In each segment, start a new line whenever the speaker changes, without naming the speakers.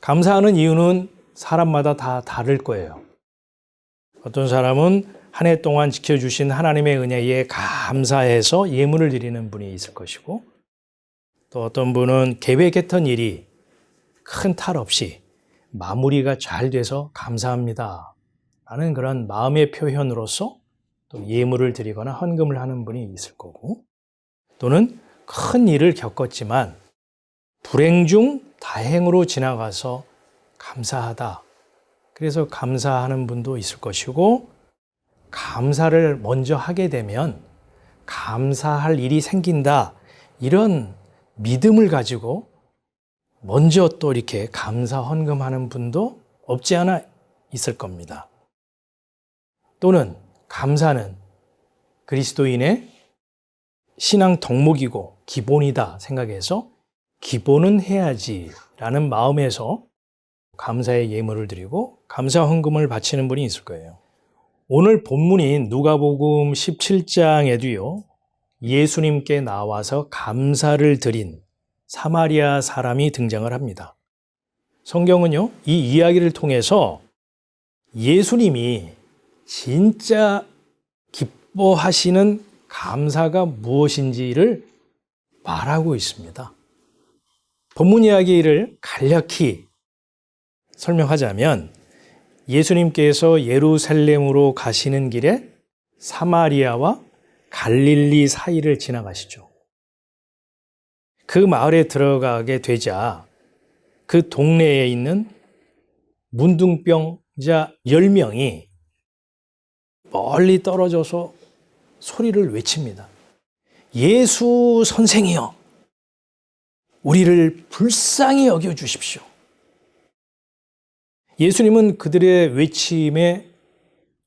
감사하는 이유는 사람마다 다 다를 거예요. 어떤 사람은 한 해 동안 지켜주신 하나님의 은혜에 감사해서 예물을 드리는 분이 있을 것이고, 또 어떤 분은 계획했던 일이 큰 탈 없이 마무리가 잘 돼서 감사합니다. 라는 그런 마음의 표현으로서 또 예물을 드리거나 헌금을 하는 분이 있을 거고, 또는 큰 일을 겪었지만 불행 중 다행으로 지나가서 감사하다. 그래서 감사하는 분도 있을 것이고, 감사를 먼저 하게 되면 감사할 일이 생긴다. 이런 믿음을 가지고 먼저 또 이렇게 감사 헌금하는 분도 없지 않아 있을 겁니다. 또는 감사는 그리스도인의 신앙 덕목이고 기본이다 생각해서 기본은 해야지 라는 마음에서 감사의 예물을 드리고 감사 헌금을 바치는 분이 있을 거예요. 오늘 본문인 누가복음 17장에도요. 예수님께 나와서 감사를 드린 사마리아 사람이 등장을 합니다. 성경은요. 이 이야기를 통해서 예수님이 진짜 기뻐하시는 감사가 무엇인지를 말하고 있습니다. 본문 이야기를 간략히 설명하자면 예수님께서 예루살렘으로 가시는 길에 사마리아와 갈릴리 사이를 지나가시죠. 그 마을에 들어가게 되자 그 동네에 있는 문둥병자 10명이 멀리 떨어져서 소리를 외칩니다. 예수 선생이여, 우리를 불쌍히 여겨 주십시오. 예수님은 그들의 외침에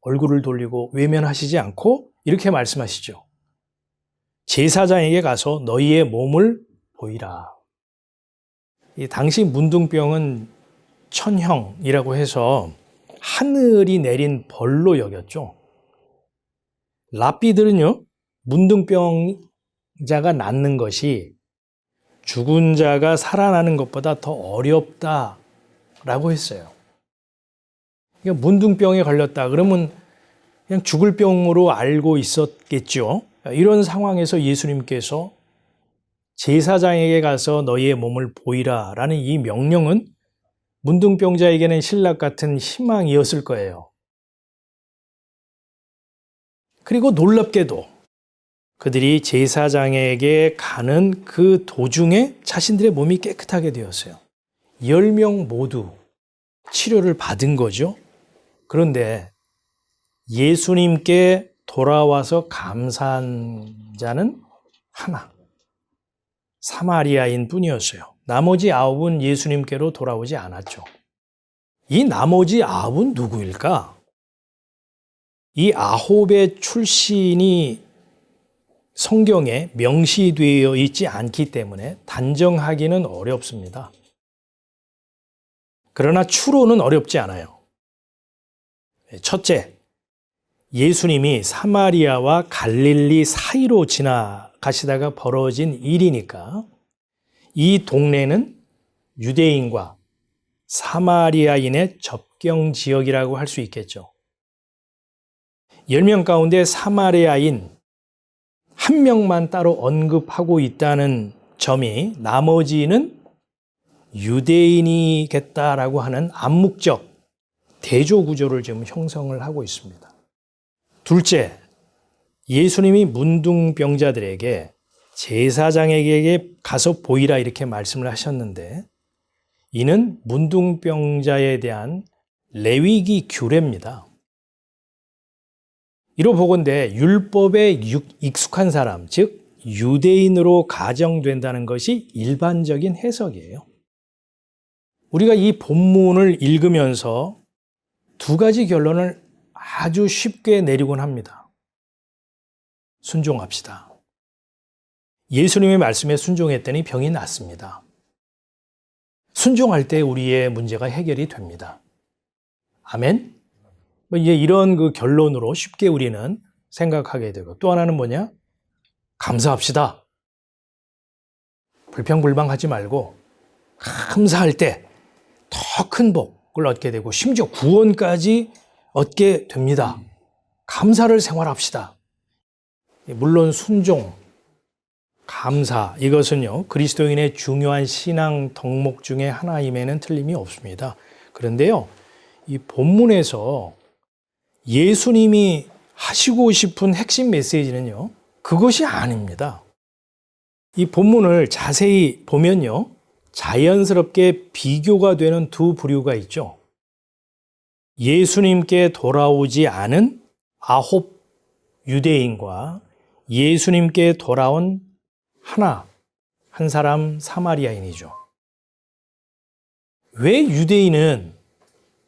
얼굴을 돌리고 외면하시지 않고 이렇게 말씀하시죠. 제사장에게 가서 너희의 몸을 보이라. 이 당시 문둥병은 천형이라고 해서 하늘이 내린 벌로 여겼죠. 랍비들은요, 문둥병자가 낫는 것이 죽은 자가 살아나는 것보다 더 어렵다라고 했어요. 그러니까 문둥병에 걸렸다 그러면 그냥 죽을 병으로 알고 있었겠죠. 이런 상황에서 예수님께서 제사장에게 가서 너희의 몸을 보이라 라는 이 명령은 문둥병자에게는 신락 같은 희망이었을 거예요. 그리고 놀랍게도 그들이 제사장에게 가는 그 도중에 자신들의 몸이 깨끗하게 되었어요. 10명 모두 치료를 받은 거죠. 그런데 예수님께 돌아와서 감사한 자는 하나. 사마리아인 뿐이었어요. 나머지 아홉은 예수님께로 돌아오지 않았죠. 이 나머지 아홉은 누구일까? 이 아홉의 출신이 성경에 명시되어 있지 않기 때문에 단정하기는 어렵습니다. 그러나 추로는 어렵지 않아요. 첫째, 예수님이 사마리아와 갈릴리 사이로 지나가시다가 벌어진 일이니까 이 동네는 유대인과 사마리아인의 접경 지역이라고 할 수 있겠죠. 10명 가운데 사마리아인 한 명만 따로 언급하고 있다는 점이 나머지는 유대인이겠다라고 하는 암묵적 대조 구조를 지금 형성을 하고 있습니다. 둘째, 예수님이 문둥병자들에게 제사장에게 가서 보이라 이렇게 말씀을 하셨는데 이는 문둥병자에 대한 레위기 규례입니다. 이로 보건대 율법에 익숙한 사람, 즉 유대인으로 가정된다는 것이 일반적인 해석이에요. 우리가 이 본문을 읽으면서 두 가지 결론을 아주 쉽게 내리곤 합니다. 순종합시다. 예수님의 말씀에 순종했더니 병이 낫습니다. 순종할 때 우리의 문제가 해결이 됩니다. 아멘? 뭐 이제 이런 그 결론으로 쉽게 우리는 생각하게 되고 또 하나는 뭐냐? 감사합시다. 불평불만하지 말고 감사할 때 더 큰 복을 얻게 되고 심지어 구원까지 얻게 됩니다. 감사를 생활합시다. 물론 순종, 감사 이것은요 그리스도인의 중요한 신앙 덕목 중에 하나임에는 틀림이 없습니다. 그런데요 이 본문에서 예수님이 하시고 싶은 핵심 메시지는요 그것이 아닙니다. 이 본문을 자세히 보면요 자연스럽게 비교가 되는 두 부류가 있죠. 예수님께 돌아오지 않은 아홉 유대인과 예수님께 돌아온 하나, 한 사람 사마리아인이죠. 왜 유대인은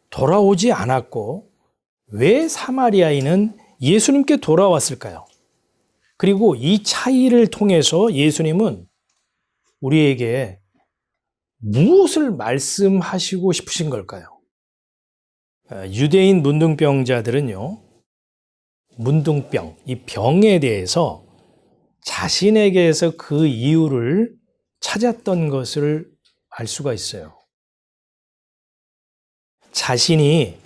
돌아오지 않았고 왜 사마리아인은 예수님께 돌아왔을까요? 그리고 이 차이를 통해서 예수님은 우리에게 무엇을 말씀하시고 싶으신 걸까요? 아, 유대인 문둥병자들은요, 문둥병, 이 병에 대해서 자신에게서 그 이유를 찾았던 것을 알 수가 있어요. 자신이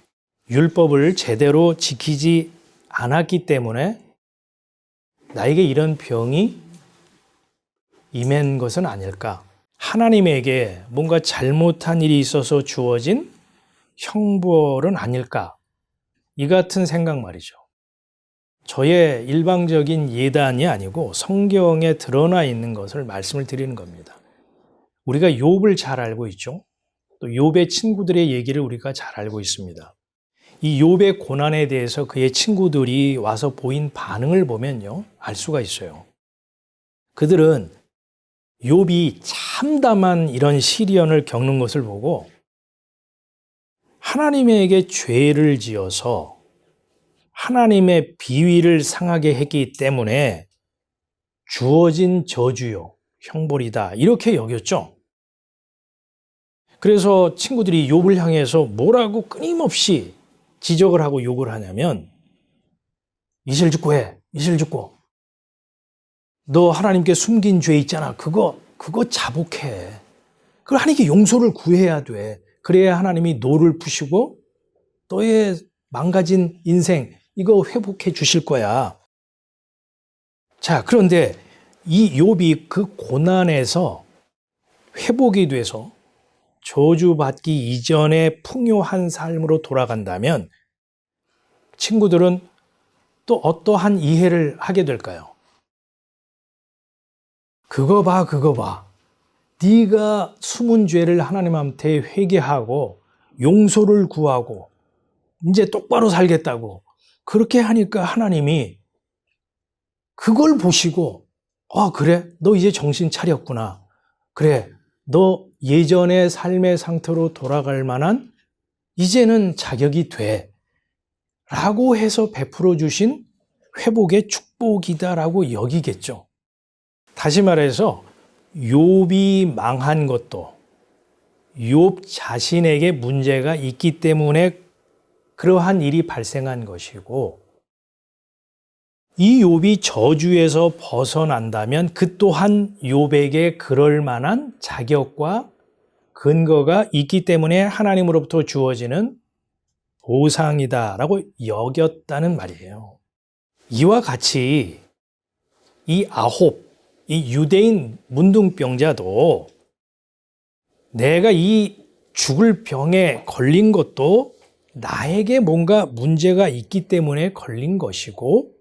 율법을 제대로 지키지 않았기 때문에 나에게 이런 병이 임한 것은 아닐까. 하나님에게 뭔가 잘못한 일이 있어서 주어진 형벌은 아닐까. 이 같은 생각 말이죠. 저의 일방적인 예단이 아니고 성경에 드러나 있는 것을 말씀을 드리는 겁니다. 우리가 욥을 잘 알고 있죠. 또 욥의 친구들의 얘기를 우리가 잘 알고 있습니다. 이 욥의 고난에 대해서 그의 친구들이 와서 보인 반응을 보면요. 알 수가 있어요. 그들은 욥이 참담한 이런 시련을 겪는 것을 보고 하나님에게 죄를 지어서 하나님의 비위를 상하게 했기 때문에 주어진 저주요, 형벌이다. 이렇게 여겼죠. 그래서 친구들이 욥을 향해서 뭐라고 끊임없이 지적을 하고 욕을 하냐면 이실 죽고 해. 이실 죽고. 너 하나님께 숨긴 죄 있잖아. 그거 그거 자복해. 그걸 하나님께 용서를 구해야 돼. 그래야 하나님이 노를 푸시고 너의 망가진 인생 이거 회복해 주실 거야. 자, 그런데 이 욥이 그 고난에서 회복이 돼서 저주받기 이전의 풍요한 삶으로 돌아간다면 친구들은 또 어떠한 이해를 하게 될까요? 그거 봐, 그거 봐. 네가 숨은 죄를 하나님한테 회개하고 용서를 구하고 이제 똑바로 살겠다고 그렇게 하니까 하나님이 그걸 보시고 아 그래 너 이제 정신 차렸구나 그래 너 예전의 삶의 상태로 돌아갈 만한 이제는 자격이 돼 라고 해서 베풀어 주신 회복의 축복이다라고 여기겠죠. 다시 말해서 욥이 망한 것도 욥 자신에게 문제가 있기 때문에 그러한 일이 발생한 것이고 이 욥이 저주에서 벗어난다면 그 또한 욥에게 그럴 만한 자격과 근거가 있기 때문에 하나님으로부터 주어지는 보상이다라고 여겼다는 말이에요. 이와 같이 이 아홉, 이 유대인 문둥병자도 내가 이 죽을 병에 걸린 것도 나에게 뭔가 문제가 있기 때문에 걸린 것이고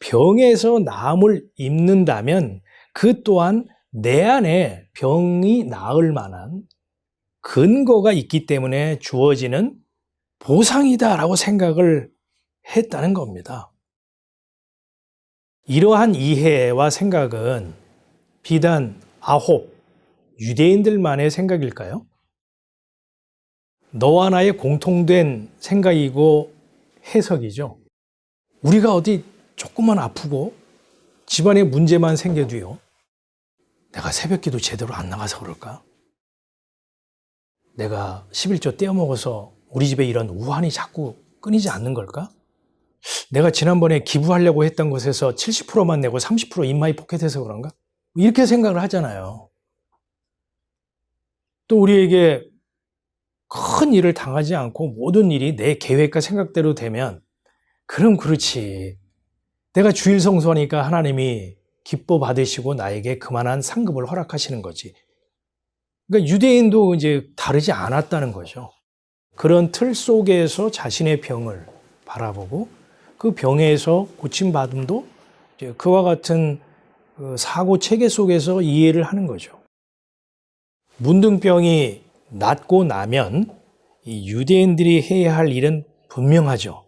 병에서 나음을 입는다면 그 또한 내 안에 병이 나을 만한 근거가 있기 때문에 주어지는 보상이다라고 생각을 했다는 겁니다. 이러한 이해와 생각은 비단 아홉 유대인들만의 생각일까요? 너와 나의 공통된 생각이고 해석이죠. 우리가 어디 조금만 아프고 집안에 문제만 생겨도요. 내가 새벽 기도 제대로 안 나가서 그럴까? 내가 11조 떼어먹어서 우리 집에 이런 우환이 자꾸 끊이지 않는 걸까? 내가 지난번에 기부하려고 했던 것에서 70%만 내고 30% 인마이 포켓해서 그런가? 이렇게 생각을 하잖아요. 또 우리에게 큰 일을 당하지 않고 모든 일이 내 계획과 생각대로 되면 그럼 그렇지. 내가 주일 성수하니까 하나님이 기뻐 받으시고 나에게 그만한 상급을 허락하시는 거지. 그러니까 유대인도 이제 다르지 않았다는 거죠. 그런 틀 속에서 자신의 병을 바라보고 그 병에서 고침받음도 그와 같은 그 사고 체계 속에서 이해를 하는 거죠. 문둥병이 낫고 나면 이 유대인들이 해야 할 일은 분명하죠.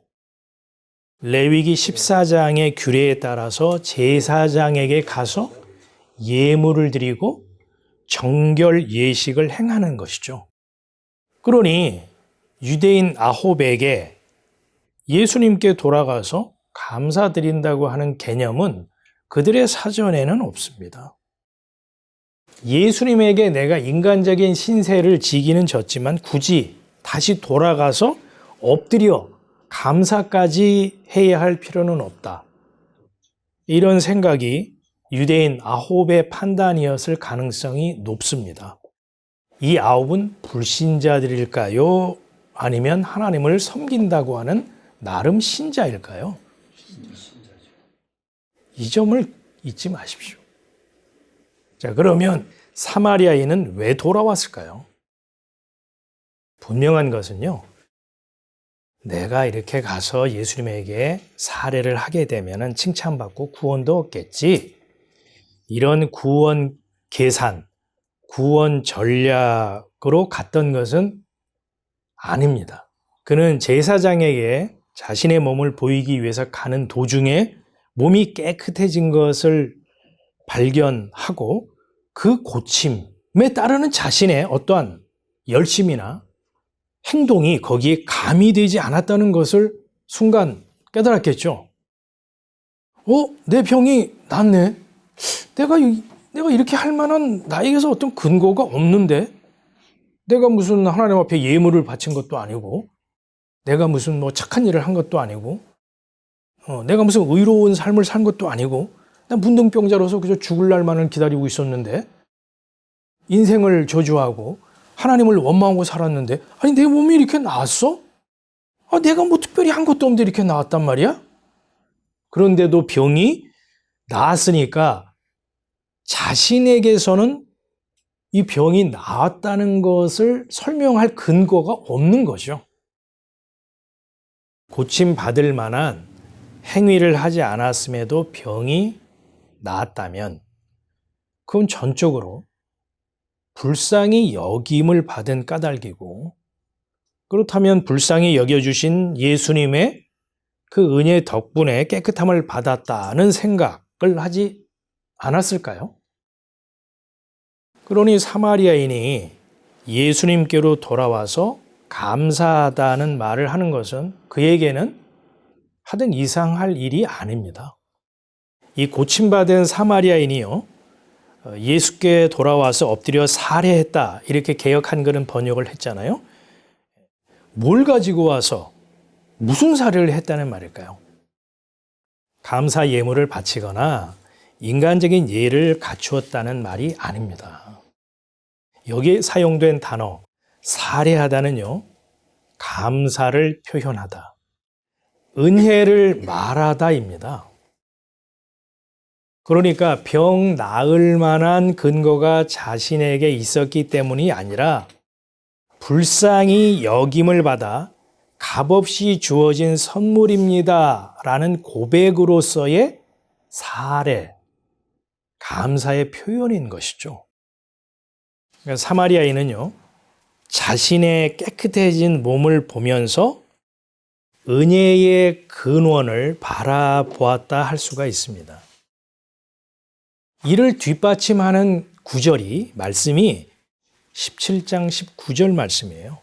레위기 14장의 규례에 따라서 제사장에게 가서 예물을 드리고 정결 예식을 행하는 것이죠. 그러니 유대인 아홉에게 예수님께 돌아가서 감사드린다고 하는 개념은 그들의 사전에는 없습니다. 예수님에게 내가 인간적인 신세를 지기는 졌지만 굳이 다시 돌아가서 엎드려 감사까지 해야 할 필요는 없다. 이런 생각이 유대인 아홉의 판단이었을 가능성이 높습니다. 이 아홉은 불신자들일까요? 아니면 하나님을 섬긴다고 하는 나름 신자일까요? 이 점을 잊지 마십시오. 자, 그러면 사마리아인은 왜 돌아왔을까요? 분명한 것은요, 내가 이렇게 가서 예수님에게 사례를 하게 되면 칭찬받고 구원도 얻겠지. 이런 구원 계산, 구원 전략으로 갔던 것은 아닙니다. 그는 제사장에게 자신의 몸을 보이기 위해서 가는 도중에 몸이 깨끗해진 것을 발견하고 그 고침에 따르는 자신의 어떠한 열심이나 행동이 거기에 가미되지 않았다는 것을 순간 깨달았겠죠. 어, 내 병이 낫네. 내가, 이- 내가 이렇게 할 만한 나에게서 어떤 근거가 없는데? 내가 무슨 하나님 앞에 예물을 바친 것도 아니고, 내가 무슨 뭐 착한 일을 한 것도 아니고, 어, 내가 무슨 의로운 삶을 산 것도 아니고, 나 문둥병자로서 그저 죽을 날만을 기다리고 있었는데, 인생을 저주하고, 하나님을 원망하고 살았는데, 아니, 내 몸이 이렇게 나았어? 아, 내가 뭐 특별히 한 것도 없는데 이렇게 나았단 말이야? 그런데도 병이 나았으니까 자신에게서는 이 병이 나았다는 것을 설명할 근거가 없는 거죠. 고침받을 만한 행위를 하지 않았음에도 병이 나았다면 그건 전적으로 불쌍히 여김을 받은 까닭이고 그렇다면 불쌍히 여겨주신 예수님의 그 은혜 덕분에 깨끗함을 받았다는 생각을 하지 않았을까요? 그러니 사마리아인이 예수님께로 돌아와서 감사하다는 말을 하는 것은 그에게는 하등 이상할 일이 아닙니다. 이 고침받은 사마리아인이요. 어, 예수께 돌아와서 엎드려 살해했다. 이렇게 개혁 한글은 번역을 했잖아요. 뭘 가지고 와서 무슨 살해를 했다는 말일까요? 감사 예물을 바치거나 인간적인 예를 갖추었다는 말이 아닙니다. 여기에 사용된 단어 살해하다는요. 감사를 표현하다. 은혜를 말하다입니다. 그러니까 병 나을 만한 근거가 자신에게 있었기 때문이 아니라 불쌍히 여김을 받아 값없이 주어진 선물입니다. 라는 고백으로서의 사례, 감사의 표현인 것이죠. 그러니까 사마리아인은요, 자신의 깨끗해진 몸을 보면서 은혜의 근원을 바라보았다 할 수가 있습니다. 이를 뒷받침하는 구절이, 말씀이 17장 19절 말씀이에요.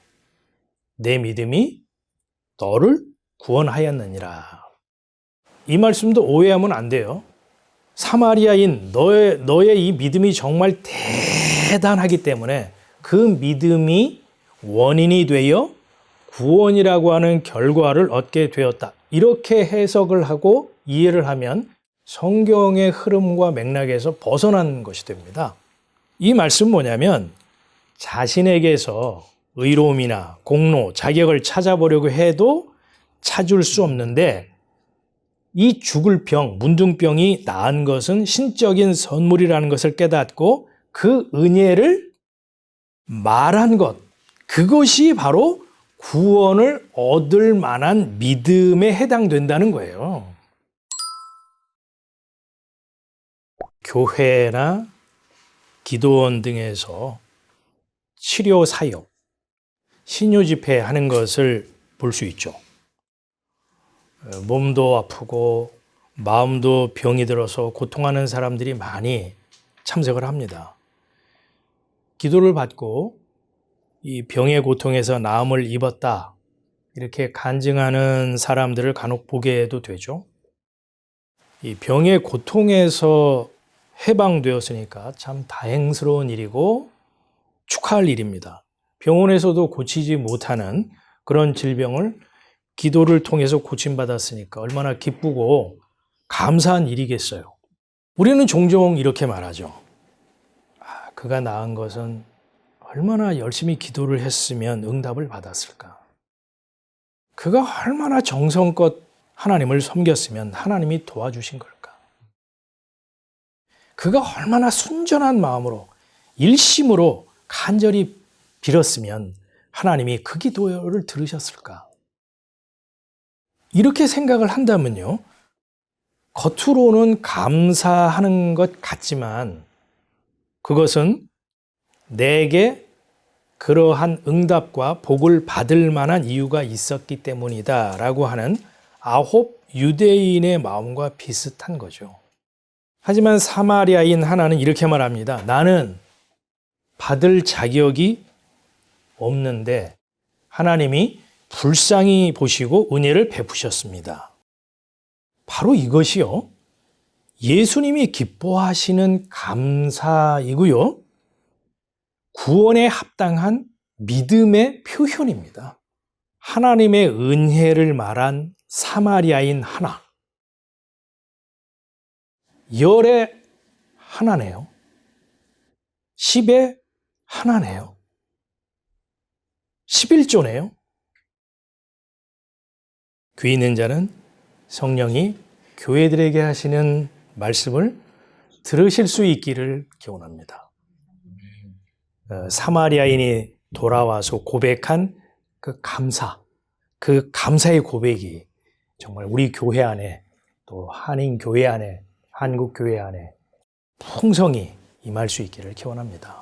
내 믿음이 너를 구원하였느니라. 이 말씀도 오해하면 안 돼요. 사마리아인 너의, 너의 이 믿음이 정말 대단하기 때문에 그 믿음이 원인이 되어 구원이라고 하는 결과를 얻게 되었다. 이렇게 해석을 하고 이해를 하면 성경의 흐름과 맥락에서 벗어난 것이 됩니다. 이 말씀 뭐냐면 자신에게서 의로움이나 공로, 자격을 찾아보려고 해도 찾을 수 없는데 이 죽을 병, 문둥병이 나은 것은 신적인 선물이라는 것을 깨닫고 그 은혜를 말한 것, 그것이 바로 구원을 얻을 만한 믿음에 해당된다는 거예요. 교회나 기도원 등에서 치료 사역, 신유 집회 하는 것을 볼 수 있죠. 어, 몸도 아프고 마음도 병이 들어서 고통하는 사람들이 많이 참석을 합니다. 기도를 받고 이 병의 고통에서 나음을 입었다. 이렇게 간증하는 사람들을 간혹 보게 도 되죠. 이 병의 고통에서 해방되었으니까 참 다행스러운 일이고 축하할 일입니다. 병원에서도 고치지 못하는 그런 질병을 기도를 통해서 고침받았으니까 얼마나 기쁘고 감사한 일이겠어요. 우리는 종종 이렇게 말하죠. 아, 그가 나은 것은 얼마나 열심히 기도를 했으면 응답을 받았을까. 그가 얼마나 정성껏 하나님을 섬겼으면 하나님이 도와주신 걸까. 그가 얼마나 순전한 마음으로 일심으로 간절히 빌었으면 하나님이 그 기도를 들으셨을까? 이렇게 생각을 한다면요. 겉으로는 감사하는 것 같지만 그것은 내게 그러한 응답과 복을 받을 만한 이유가 있었기 때문이다 라고 하는 아홉 유대인의 마음과 비슷한 거죠. 하지만 사마리아인 하나는 이렇게 말합니다. 나는 받을 자격이 없는데 하나님이 불쌍히 보시고 은혜를 베푸셨습니다. 바로 이것이요. 예수님이 기뻐하시는 감사이고요. 구원에 합당한 믿음의 표현입니다. 하나님의 은혜를 말한 사마리아인 하나. 열의 하나네요. 십의 하나네요. 11조네요. 귀 있는 자는 성령이 교회들에게 하시는 말씀을 들으실 수 있기를 기원합니다. 어, 사마리아인이 돌아와서 고백한 그 감사, 그 감사의 고백이 정말 우리 교회 안에 또 한인 교회 안에 한국 교회 안에 풍성히 임할 수 있기를 기원합니다.